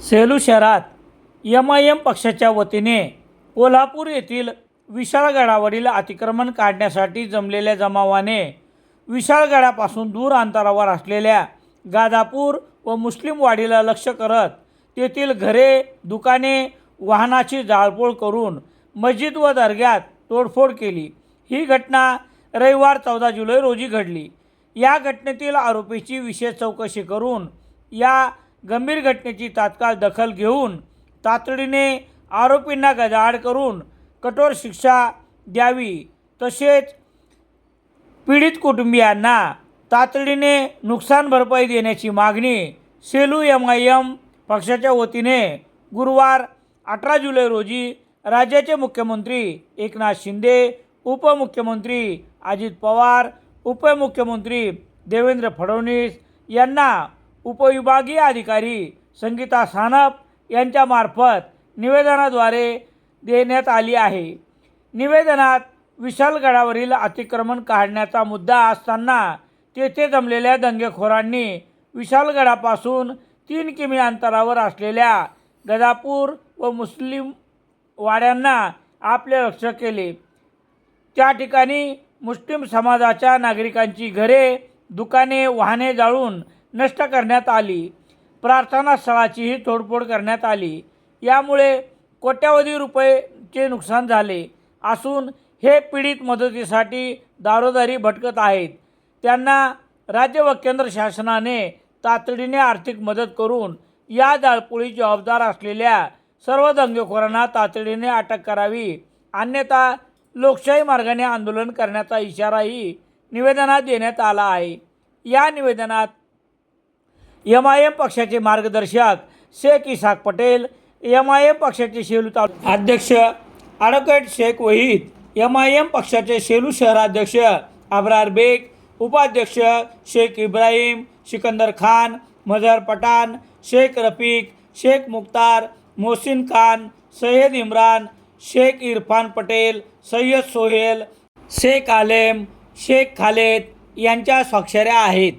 सेलू शहरात M I M पक्षाच्या वतीने कोल्हापूर येथील विशाळगडावरील अतिक्रमण काढण्यासाठी जमलेल्या जमावाने विशाळगडापासून दूर अंतरावर असलेल्या गादापूर व मुस्लिमवाडीला लक्ष करत तेथील घरे दुकाने वाहनाची जाळपोळ करून मस्जिद व दर्ग्यात तोडफोड केली. ही घटना रविवार चौदा जुलै रोजी घडली. या घटनेतील आरोपीची विशेष चौकशी करून या गंभीर घटनेची तात्काळ दखल घेऊन तातडीने आरोपींना गजाआड करून कठोर शिक्षा द्यावी. तसेच पीडित कुटुंबियांना तातडीने नुकसान भरपाई देण्याची मागणी सेलू एम आय एम पक्षाच्या वतीने गुरुवार अठरा जुलै रोजी राज्याचे मुख्यमंत्री एकनाथ शिंदे उपमुख्यमंत्री अजित पवार उपमुख्यमंत्री देवेंद्र फडणवीस यांना उपविभागीय अधिकारी संगीता सानप यांच्यामार्फत निवेदनाद्वारे देण्यात आली आहे. निवेदनात विशालगडावरील अतिक्रमण काढण्याचा मुद्दा असताना तेथे जमलेल्या दंगेखोरांनी विशालगडापासून तीन किमी अंतरावर असलेल्या गदापूर व मुस्लिम वाड्यांना आपले लक्ष केले. त्या ठिकाणी मुस्लिम समाजाच्या नागरिकांची घरे दुकाने वाहने जाळून नष्ट करण्यात आली. प्रार्थनास्थळाचीही तोडफोड करण्यात आली. यामुळे कोट्यावधी रुपयेचे नुकसान झाले असून हे पीडित मदतीसाठी दारोदारी भटकत आहेत. त्यांना राज्य व केंद्र शासनाने तातडीने आर्थिक मदत करून या जाळपोळी जबाबदार असलेल्या सर्व दंगेखोरांना तातडीने अटक करावी. अन्यथा लोकशाही मार्गाने आंदोलन करण्याचा इशाराही निवेदनात देण्यात आला आहे. या निवेदनात एम आय एम पक्षाचे मार्गदर्शक Sheikh Isaq Patel M I M पक्षाचे शेलू तालुका अध्यक्ष advocate Sheikh Wahid M I M पक्षाचे शेलू शहराध्यक्ष अब्रार बेग उपाध्यक्ष शेख इब्राहिम सिकंदर खान मजहर पठाण शेख रफीक शेख मुख्तार मोहसिन खान सय्यद इम्रान शेख इरफान पटेल सय्यद सोहेल शेख आलेम शेख खालेद यांच्या स्वाक्षऱ्या आहेत.